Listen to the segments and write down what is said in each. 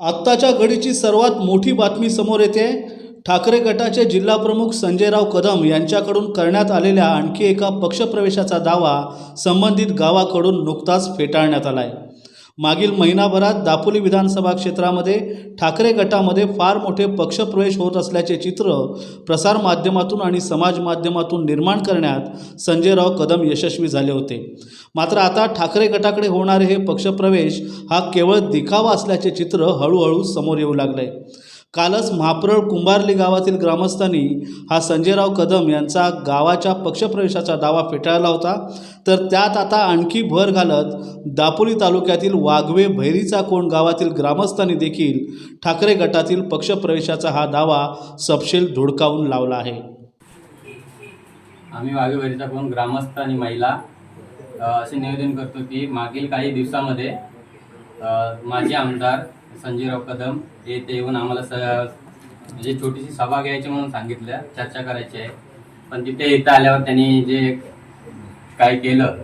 आत्ताच्या घडीची सर्वात मोठी बातमी समोर येते. ठाकरे गटाचे जिल्हाप्रमुख संजयराव कदम यांच्याकडून करण्यात आलेल्या आणखी एका पक्षप्रवेशाचा दावा संबंधित गावाकडून नुकताच फेटाळण्यात आला आहे मागील महिनाभरात दापोली विधानसभा क्षेत्रामध्ये ठाकरे गटामध्ये फार मोठे पक्षप्रवेश होत असल्याचे चित्र प्रसारमाध्यमातून आणि समाज माध्यमातून निर्माण करण्यात संजयराव कदम यशस्वी झाले होते. मात्र आता ठाकरे गटाकडे होणारे हे पक्षप्रवेश हा केवळ दिखावा असल्याचे चित्र हळूहळू समोर येऊ लागले. कालच महाप्रळ कुंभारली गावातील ग्रामस्थांनी हा संजयराव कदम यांचा गावाच्या पक्षप्रवेशाचा दावा फेटाळला होता. तर त्यात आता आणखी भर घालत दापोली तालुक्यातील वाघवे भैरीचा कोण गावातील ग्रामस्थांनी देखील ठाकरे गटातील पक्षप्रवेशाचा हा दावा सपशेल धुडकावून लावला आहे. आम्ही वाघेवाडीचा कोण ग्रामस्थ आणि महिला असे निवेदन करतो की मागील काही दिवसामध्ये माझे माजी आमदार संजयराव कदम हे ते येऊन आम्हाला स म्हणजे छोटीशी सभा घ्यायची म्हणून सांगितलं चर्चा करायची आहे. पण तिथे इथं आल्यावर त्यांनी जे काय केलं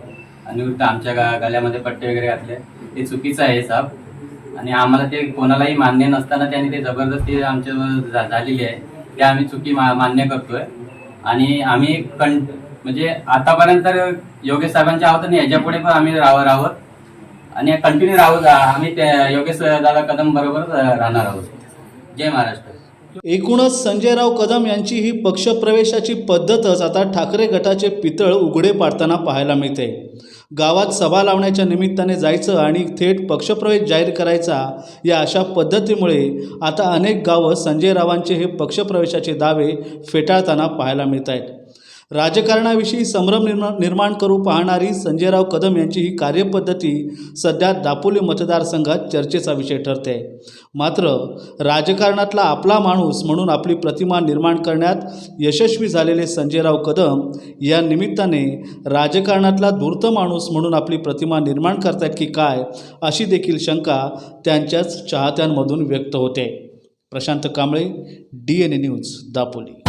आणि आमच्या गा गळ्यामध्ये पट्टे वगैरे घातले ते चुकीचं आहे साहेब. आणि आम्हाला ते कोणालाही मान्य नसताना त्यांनी ते जबरदस्ती आमच्यावर झालेली आहे. ते आम्ही चुकी मा मान्य करतोय. आणि आम्ही कं म्हणजे आतापर्यंत योगेश साहेबांच्या आहोत आणि याच्यापुढे पण आम्ही राह राहत आणि कंटिन्यू राहू आम्ही योगेश दादा कदम बरोबर राहणार आहोत. जय महाराष्ट्र. एकूणच संजयराव कदम यांची ही पक्षप्रवेशाची पद्धतच आता ठाकरे गटाचे पितळ उघडे पाडताना पाहायला मिळते. गावात सभा लावण्याच्या निमित्ताने जायचं आणि थेट पक्षप्रवेश जाहीर करायचा या अशा पद्धतीमुळे आता अनेक गावं संजयरावांचे हे पक्षप्रवेशाचे दावे फेटाळताना पाहायला मिळत आहेत राजकारणाविषयी संभ्रम निर्माण निर्माण करू पाहणारी संजयराव कदम यांची ही कार्यपद्धती सध्या दापोली मतदारसंघात चर्चेचा विषय ठरते. मात्र राजकारणातला आपला माणूस म्हणून आपली प्रतिमा निर्माण करण्यात यशस्वी झालेले संजयराव कदम या निमित्ताने राजकारणातला धूर्त माणूस म्हणून आपली प्रतिमा निर्माण करतात की काय अशी देखील शंका त्यांच्याच चाहत्यांमधून व्यक्त होते. Prashant Kamble D N A news Dapoli.